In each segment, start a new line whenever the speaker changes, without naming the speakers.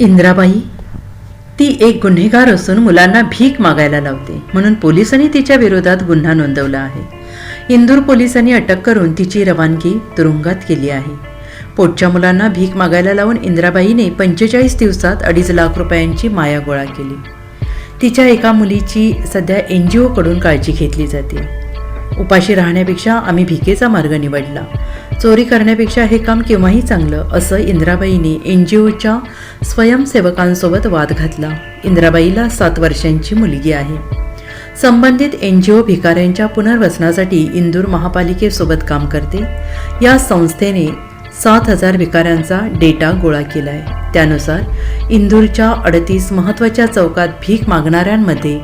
इंद्राबाई ती एक गुन्हेगार असून मुलांना भीक मागायला लावते म्हणून पोलिसांनी तिच्या विरोधात गुन्हा नोंदवला आहे. इंदूर पोलिसांनी अटक करून तिची रवानगी तुरुंगात केली आहे. पोटच्या मुलांना भीक मागायला लावून इंद्राबाईने पंचेचाळीस दिवसात अडीच लाख रुपयांची माया गोळा केली. तिच्या एका मुलीची सध्या एन जी ओकडून काळजी घेतली जाते. उपाशी राहण्यापेक्षा आम्ही भिकेचा मार्ग निवडला. चोरी करण्यापेक्षा हे काम केव्हाही चांगलं असं इंद्राबाईने एन जी ओच्या स्वयंसेवकांसोबत वाद घातला. इंद्राबाईला सात वर्षांची मुलगी आहे. संबंधित एन जी ओ भिकाऱ्यांच्या पुनर्वसनासाठी इंदूर महापालिकेसोबत काम करते. या संस्थेने सात हजार भिकाऱ्यांचा डेटा गोळा केला आहे त्यानुसार इंदूरच्या अडतीस महत्त्वाच्या चौकात भीक मागणाऱ्यांमध्ये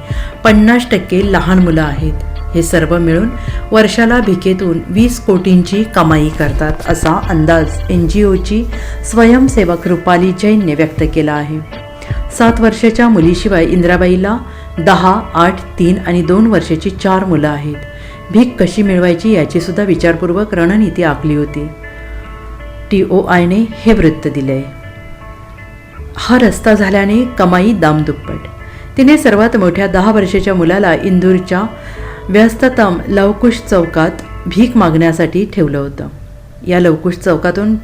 पन्नास टक्के लहान मुलं आहेत. हे सर्व मिळून वर्षाला भिकेतून वीस कोटींची कमाई करतात असा अंदाज एन जी ओची स्वयंसेवक रुपाली जैनने व्यक्त केला आहे. सात वर्षाच्या मुलीशिवाय इंद्राबाईला दहा आठ तीन आणि दोन वर्षाची चार मुलं आहेत. भीक कशी मिळवायची याचीसुद्धा विचारपूर्वक रणनीती आखली होती. टी ओ आयने हे वृत्त दिले. हा रस्ता झाल्याने कमाई दामदुप्पट. तिने सर्वात मोठ्या दहा वर्षाच्या मुलाला इंदूरच्या व्यस्ततम लवकुश चौकात भीक मागण्यासाठी ठेवलं होतं. या लवकुश चौकातून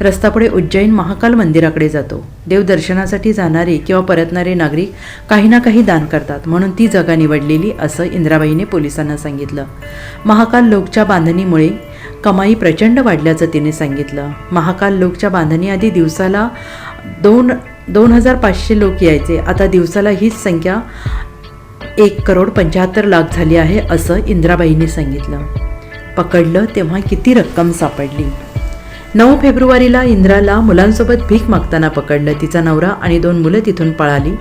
रस्ता पुढे उज्जैन महाकाल मंदिराकडे जातो. देवदर्शनासाठी जाणारे किंवा परतणारे नागरिक काही ना काही दान करतात म्हणून ती जागा निवडलेली असं इंद्राबाईने पोलिसांना सांगितलं. महाकाल लोकच्या बांधणीमुळे कमाई प्रचंड वाढल्याचं तिने सांगितलं. महाकाल लोकच्या बांधणीआधी दिवसाला दोन दोन हजार पाचशे लोक यायचे. आता दिवसाला हीच संख्या एक करोड पंच्याहत्तर लाख झाली आहे असं इंद्राबाईंनी सांगितलं. पकडलं तेव्हा किती रक्कम सापडली? नऊ फेब्रुवारीला इंद्राला मुलांसोबत भीक मागताना पकडलं. तिचा नवरा आणि दोन मुलं तिथून पळाली.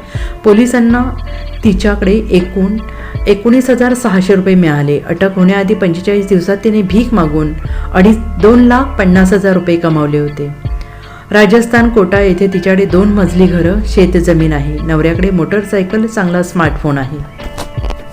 पोलिसांना तिच्याकडे एकूण एकोणीस हजार सहाशे रुपये मिळाले. अटक होण्याआधी पंचेचाळीस दिवसात तिने भीक मागून अडीच दोन लाख पन्नास हजार रुपये कमावले होते. राजस्थान कोटा येथे तिच्याकडे दोन मजली घरं शेतजमीन आहे. नवऱ्याकडे मोटरसायकल चांगला स्मार्टफोन आहे.